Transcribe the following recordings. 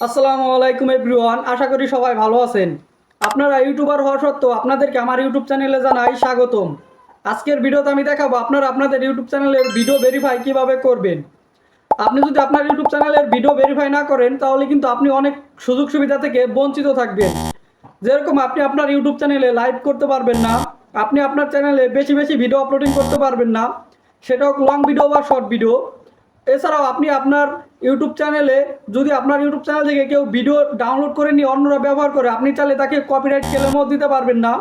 আসসালামু আলাইকুম এভরিওয়ান, আশা করি সবাই ভালো আছেন। আপনারা ইউটিউবার হওয়া সত্ত্বেও আপনাদেরকে আমার ইউটিউব চ্যানেলে জানাই স্বাগতম। আজকের ভিডিওতে আমি দেখাবো আপনারা আপনাদের ইউটিউব চ্যানেলের ভিডিও ভেরিফাই কীভাবে করবেন। আপনি যদি আপনার ইউটিউব চ্যানেলের ভিডিও ভেরিফাই না করেন, তাহলে কিন্তু আপনি অনেক সুযোগ সুবিধা থেকে বঞ্চিত থাকবেন। যেরকম আপনি আপনার ইউটিউব চ্যানেলে লাইভ করতে পারবেন না, আপনি আপনার চ্যানেলে বেশি বেশি ভিডিও আপলোডিং করতে পারবেন না, সেটা হোক লং ভিডিও বা শর্ট ভিডিও এছাড়াও আপনি আপনার ইউটিউব চ্যানেলে যদি আপনার ইউটিউব চ্যানেল থেকে কেউ ভিডিও ডাউনলোড করে নিয়ে অন্যরা ব্যবহার করে, আপনি চাইলে তাকে কপিরাইট ক্লেমও দিতে পারবেন না।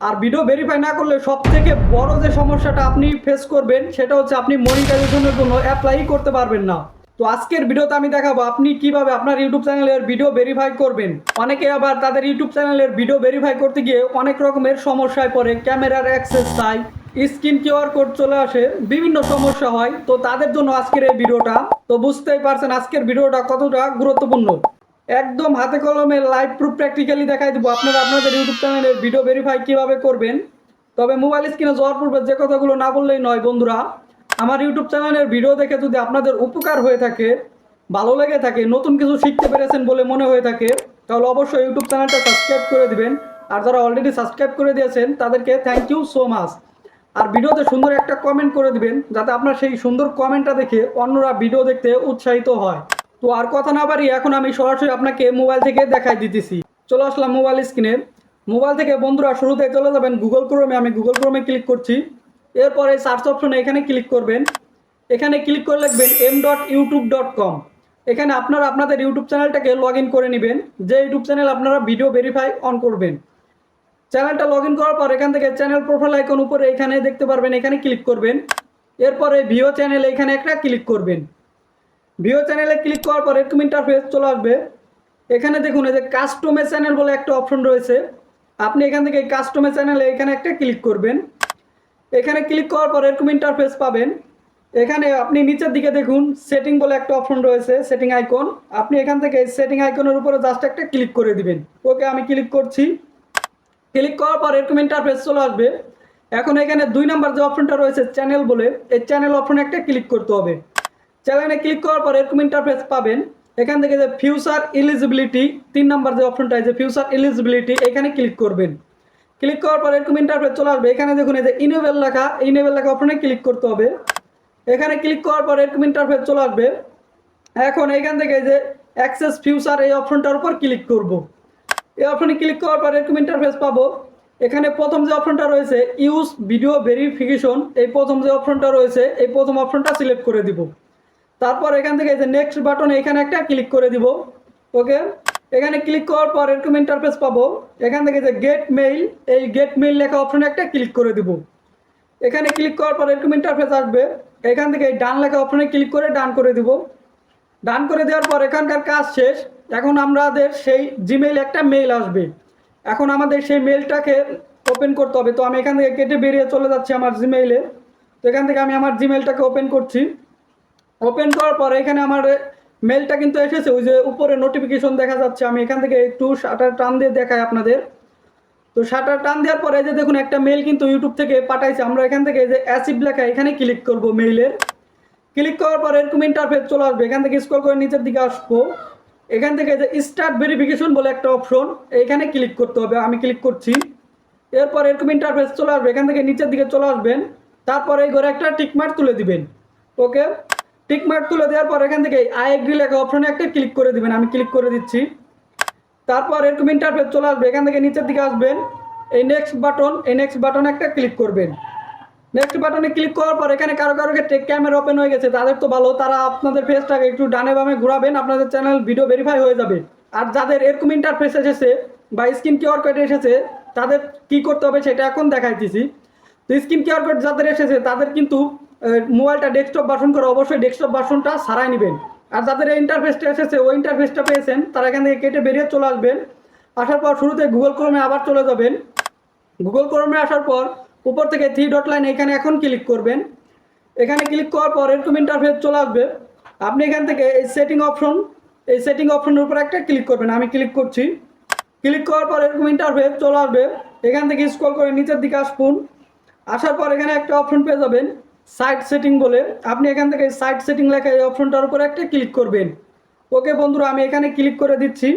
আর ভিডিও ভেরিফাই না করলে সব থেকে বড় যে সমস্যাটা আপনি ফেস করবেন, সেটা হচ্ছে আপনি মনিটাইজেশনের জন্য অ্যাপ্লাই করতে পারবেন না। তো আজকের ভিডিওতে আমি দেখাবো আপনি কীভাবে আপনার ইউটিউব চ্যানেলের ভিডিও ভেরিফাই করবেন। অনেকে আবার তাদের ইউটিউব চ্যানেলের ভিডিও ভেরিফাই করতে গিয়ে অনেক রকমের সমস্যায় পড়ে, ক্যামেরার অ্যাক্সেস চাই স্ক্রিন কিউআর কোড চলে আসে, বিভিন্ন সমস্যা হয়, তো তাদের জন্য আজকের এই ভিডিওটা। তো বুঝতেই পারছেন, আজকের ভিডিওটা কতটা গুরুত্বপূর্ণ। একদম হাতে কলমে লাইভ প্রুফ প্র্যাকটিক্যালি দেখাই দেবো। আপনারা আপনাদের ইউটিউব চ্যানেলের ভিডিও ভেরিফাই কীভাবে করবেন। তবে মোবাইল স্ক্রিনে যাওয়ার পূর্বে যে কথাগুলো না বললেই নয়, বন্ধুরা, আমার ইউটিউব চ্যানেলের ভিডিও দেখে যদি আপনাদের উপকার হয়ে থাকে, ভালো লেগে থাকে, নতুন কিছু শিখতে পেরেছেন বলে মনে হয়ে থাকে, তাহলে অবশ্যই ইউটিউব চ্যানেলটা সাবস্ক্রাইব করে দিবেন। আর যারা অলরেডি সাবস্ক্রাইব করে দিয়েছেন, তাদেরকে থ্যাংক ইউ সো মাচ আর ভিডিওতে সুন্দর একটা কমেন্ট করে দিবেন, যাতে আপনার সেই সুন্দর কমেন্টটা দেখে অন্যরা ভিডিও দেখতে উৎসাহিত হয়। তো আর কথা না পারি এখন আমি সরাসরি আপনাকে মোবাইল থেকে দেখাই দিতেছি। চলে আসলাম মোবাইল স্ক্রিনে মোবাইল থেকে বন্ধুরা শুরুতে চলে যাবেন গুগল ক্রোমে আমি গুগল ক্রোমে ক্লিক করছি। এরপরে সার্চ অপশনে এখানে ক্লিক করবেন। এখানে ক্লিক করে লিখবেন M dot YouTube dot com এখানে আপনারা আপনাদের ইউটিউব চ্যানেলটাকে লগ ইন করে নেবেন। যে ইউটিউব চ্যানেল আপনারা ভিডিও ভেরিফাই অন করবেন। চ্যানেলটা লগ ইন করার পর এখান থেকে চ্যানেল প্রোফাইল আইকন উপরে এখানে দেখতে পারবেন, এখানে ক্লিক করবেন। এরপরে ভিও চ্যানেল এখানে একটা ক্লিক করবেন। ভিও চ্যানেলে ক্লিক করার পর এরকম ইন্টারফেস চলে আসবে। এখানে দেখুন, এই যে কাস্টমে চ্যানেল বলে একটা অপশন রয়েছে। আপনি এখান থেকে কাস্টমে চ্যানেলে এখানে একটা ক্লিক করবেন। এখানে ক্লিক করার পর এরকম ইন্টারফেস পাবেন। এখানে আপনি নিচের দিকে দেখুন সেটিং বলে একটা অপশন রয়েছে সেটিং আইকন আপনি এখান থেকে সেটিং আইকনের উপরে জাস্ট একটা ক্লিক করে দিবেন। ওকে আমি ক্লিক করছি। ক্লিক করার পর এরকম ইন্টারফেস চলে আসবে। এখন এখানে দুই নাম্বার যে অপশনটা রয়েছে চ্যানেল বলে, এই চ্যানেল অপশনে একটা ক্লিক করতে হবে। চ্যানেলে ক্লিক করার পর এরকম ইন্টারফেস পাবেন। এখান থেকে যে ফিউচার এলিজিবিলিটি তিন নাম্বার যে অপশনটা আছে ফিউচার এলিজিবিলিটি এখানে ক্লিক করবেন। ক্লিক করার পর এরকম ইন্টারফেস চলে আসবে। এখানে দেখুন, এই যে ইনেবেল লেখা ইনেবেল লেখা অপশনে ক্লিক করতে হবে। এখানে ক্লিক করার পর এরকম ইন্টারফেস চলে আসবে। এখন এখান থেকে যে অ্যাক্সেস ফিউচার এই অপশনটার উপর ক্লিক করব। এই অপশনে ক্লিক করার পর এরকম ইন্টারফেস পাবো। এখানে প্রথম যে অপশনটা রয়েছে ইউজ ভিডিও ভেরিফিকেশন এই প্রথম যে অপশনটা রয়েছে, এই প্রথম অপশনটা সিলেক্ট করে দিব। তারপর এখান থেকে যে নেক্সট বাটন এখানে একটা ক্লিক করে দিব। ওকে? এখানে ক্লিক করার পর এরকম ইন্টারফেস পাবো। এখান থেকে যে গেট মেইল এই গেট মেইল লেখা অপশনে একটা ক্লিক করে দিব। এখানে ক্লিক করার পর এরকম ইন্টারফেস আসবে। এখান থেকে ডান লেখা অপশনে ক্লিক করে ডান করে দিব। ডান করে দেওয়ার পর এখানকার কাজ শেষ। এখন আমাদের সেই জিমেইল একটা মেইল আসবে। এখন আমাদের সেই মেইলটাকে ওপেন করতে হবে। তো আমি এখান থেকে কেটে বেরিয়ে চলে যাচ্ছি আমার জিমেইলে তো এখান থেকে আমি আমার জিমেইলটাকে ওপেন করছি। ওপেন করার পর এখানে আমার মেলটা কিন্তু এসেছে। ওই যে উপরে নোটিফিকেশন দেখা যাচ্ছে। আমি এখান থেকে একটু শাটার টান দিয়ে দেখাই আপনাদের। তো শাটার টান দেওয়ার পরে যে দেখুন, একটা মেল কিন্তু ইউটিউব থেকে পাঠাইছে। আমরা এখান থেকে যে অ্যাসিভ লেখা এখানে ক্লিক করব মেইলের ক্লিক করার পর এরকম ইন্টারফেস চলে আসবে। এখান থেকে স্ক্রল করে নিচের দিকে আসব। এখান থেকে যে স্টার্ট ভেরিফিকেশন বলে একটা অপশন এখানে ক্লিক করতে হবে। আমি ক্লিক করছি। এরপর এরকম ইন্টারফেস চলে আসবে। এখান থেকে নিচের দিকে চলে আসবেন। তারপর এই ঘরে একটা টিকমার্ক তুলে দিবেন। ওকে টিকমার্ক তুলে দেওয়ার পর এখান থেকে আই এগ্রি লেখা অপশনে একটা ক্লিক করে দিবেন। আমি ক্লিক করে দিচ্ছি। তারপর এরকম ইন্টারফেস চলে আসবে। এখান থেকে নিচের দিকে আসবেন। এই নেক্সট বাটন এই নেক্সট বাটনে একটা ক্লিক করবেন। নেক্সট বাটনে ক্লিক করার পর এখানে কারও কারও টেক ক্যামেরা ওপেন হয়ে গেছে, তাদের তো ভালো, তারা আপনাদের ফেসটাকে একটু ডানে বামে ঘোরাবেন, আপনাদের চ্যানেল ভিডিও ভেরিফাই হয়ে যাবে। আর যাদের এরকম ইন্টারফেস এসেছে বা স্ক্রিন কিউআর কোড এসেছে, তাদের কি করতে হবে সেটা এখন দেখাইতেছি। তো স্ক্রিন কিউআর কোড যাদের এসেছে, তাদের কিন্তু মোবাইলটা ডেস্কটপ বাসন করে অবশ্যই ডেস্কটপ বাসনটা সারাই নেবেন। আর যাদের এই ইন্টারফেসটা এসেছে, ওই ইন্টারফেসটা পেয়েছেন, তারা এখান থেকে কেটে বেরিয়ে চলে আসবেন। আসার পর শুরুতে গুগল ক্রোমে আবার চলে যাবেন। গুগল ক্রোমে আসার পর উপর থেকে থ্রি ডট লাইন এখানে এখন ক্লিক করবেন। এখানে ক্লিক করার পর এরকম ইন্টারফেস চলে আসবে। আপনি এখান থেকে এই সেটিং অপশন এই সেটিং অপশনের উপর একটা ক্লিক করবেন। আমি ক্লিক করছি। ক্লিক করার পর এরকম ইন্টারফেস চলে আসবে। এখান থেকে স্ক্রল করে নিচের দিকে আসুন। আসার পর এখানে একটা অপশন পেয়ে যাবেন সাইট সেটিং বলে। আপনি এখান থেকে সাইট সেটিং লেখা এই অপশনটার উপরে একটা ক্লিক করবেন। ওকে বন্ধুরা, আমি এখানে ক্লিক করে দিচ্ছি।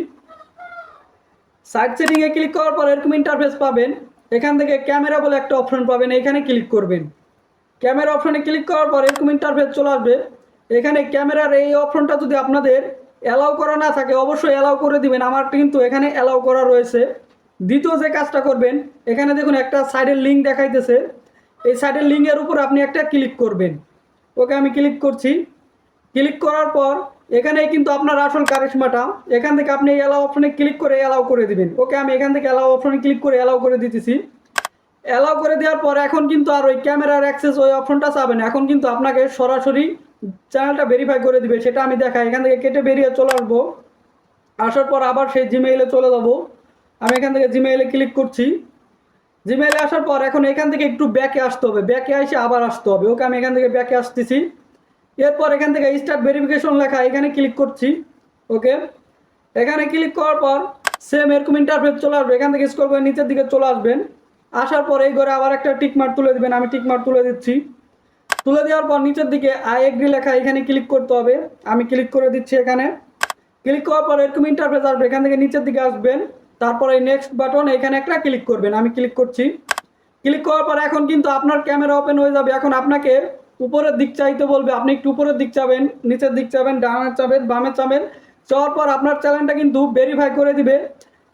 সাইট সেটিংয়ে ক্লিক করার পর এরকম ইন্টারফেস পাবেন। এখান থেকে ক্যামেরা বলে একটা অপশন পাবেন, এখানে ক্লিক করবেন। ক্যামেরা অপশনে ক্লিক করার পর এরকম ইন্টারফেস চলে আসবে। এখানে ক্যামেরার এই অপশনটা যদি আপনাদের অ্যালাউ করা না থাকে, অবশ্যই অ্যালাউ করে দিবেন। আমার কিন্তু এখানে অ্যালাউ করা রয়েছে। দ্বিতীয় যে কাজটা করবেন, এখানে দেখুন একটা সাইডের লিঙ্ক দেখাইতেছে। এই সাইডের লিঙ্কের উপর আপনি একটা ক্লিক করবেন। ওকে আমি ক্লিক করছি। ক্লিক করার পর এখানেই কিন্তু আপনার আসল কারিশমাটা। এখান থেকে আপনি অ্যালাউ অপশনে ক্লিক করে অ্যালাউ করে দিবেন। ওকে আমি এখান থেকে অ্যালাউ অপশনে ক্লিক করে অ্যালাউ করে দিতেছি। অ্যালাউ করে দেওয়ার পর এখন কিন্তু আর ওই ক্যামেরার অ্যাক্সেস ওই অপশনটা চাবেন এখন কিন্তু আপনাকে সরাসরি চ্যানেলটা ভেরিফাই করে দিবে। সেটা আমি দেখাই। এখান থেকে কেটে বেরিয়ে চলে আসব। আসার পর আবার সেই জিমেইলে চলে যাব। আমি এখান থেকে জিমেইলে ক্লিক করছি। জিমেইলে আসার পর এখন এখান থেকে একটু ব্যাকে আসতে হবে। ব্যাকে এসে আবার আসতে হবে। ওকে আমি এখান থেকে ব্যাকে আসতেছি। এরপর এখান থেকে স্টার্ট ভেরিফিকেশন লেখা, এখানে ক্লিক করছি ওকে এখানে ক্লিক করার পর সেম এরকম ইন্টারফেস চলে আসবে, এখান থেকে স্কোর করে নিচের দিকে চলে আসবেন। আসার পর এই ঘরে আবার একটা টিক মার্ক তুলে দিবেন, আমি টিক মার্ক তুলে দিচ্ছি। তুলে দেওয়ার পর নিচের দিকে আই এগ্রি লেখা, এখানে ক্লিক করতে হবে। আমি ক্লিক করে দিচ্ছি এখানে। ক্লিক করার পর এরকম ইন্টারফেস আসবে, এখান থেকে নিচের দিকে আসবেন। তারপর এই নেক্সট বাটন এখানে একটা ক্লিক করবেন, আমি ক্লিক করছি। ক্লিক করার পর এখন কিন্তু আপনার ক্যামেরা ওপেন হয়ে যাবে। এখন আপনাকে উপরের দিক চাইতে বলবে, আপনি একটু উপরের দিক চাবেন, নিচের দিক চাবেন, ডানে চাবেন, বামে চাবেন, চাওয়ার পর আপনার চ্যানেলটা কিন্তু ভেরিফাই করে দিবে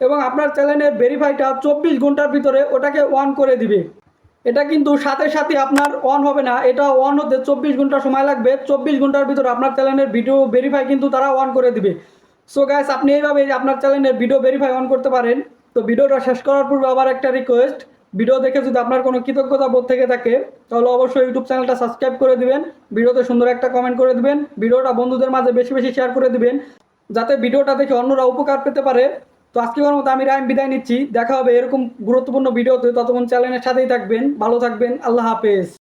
এবং আপনার চ্যানেলের ভেরিফাইটা চব্বিশ ঘণ্টার ভিতরে ওটাকে অন করে দিবে। এটা কিন্তু সাথে সাথে আপনার অন হবে না, এটা অন হতে চব্বিশ ঘণ্টা সময় লাগবে, চব্বিশ ঘণ্টার ভিতরে আপনার চ্যানেলের ভিডিও ভেরিফাই কিন্তু তারা অন করে দিবে। সো গ্যাস আপনি এইভাবে আপনার চ্যানেলের ভিডিও ভেরিফাই অন করতে পারেন। তো ভিডিওটা শেষ করার পূর্বে আবার একটা রিকোয়েস্ট ভিডিও দেখে যদি আপনার কোনো কৃতজ্ঞতা বোধ থেকে থাকে, তাহলে অবশ্যই ইউটিউব চ্যানেলটা সাবস্ক্রাইব করে দিবেন, ভিডিওতে সুন্দর একটা কমেন্ট করে দিবেন, ভিডিওটা বন্ধুদের মাঝে বেশি বেশি শেয়ার করে দিবেন, যাতে ভিডিওটা দেখে অন্যরা উপকার পেতে পারে। তো আজকের মতো আমি রায়ম বিদায় নিচ্ছি, দেখা হবে এরকম গুরুত্বপূর্ণ ভিডিওতে, ততক্ষণ চ্যানেলের সাথেই থাকবেন, ভালো থাকবেন, আল্লাহ হাফেজ।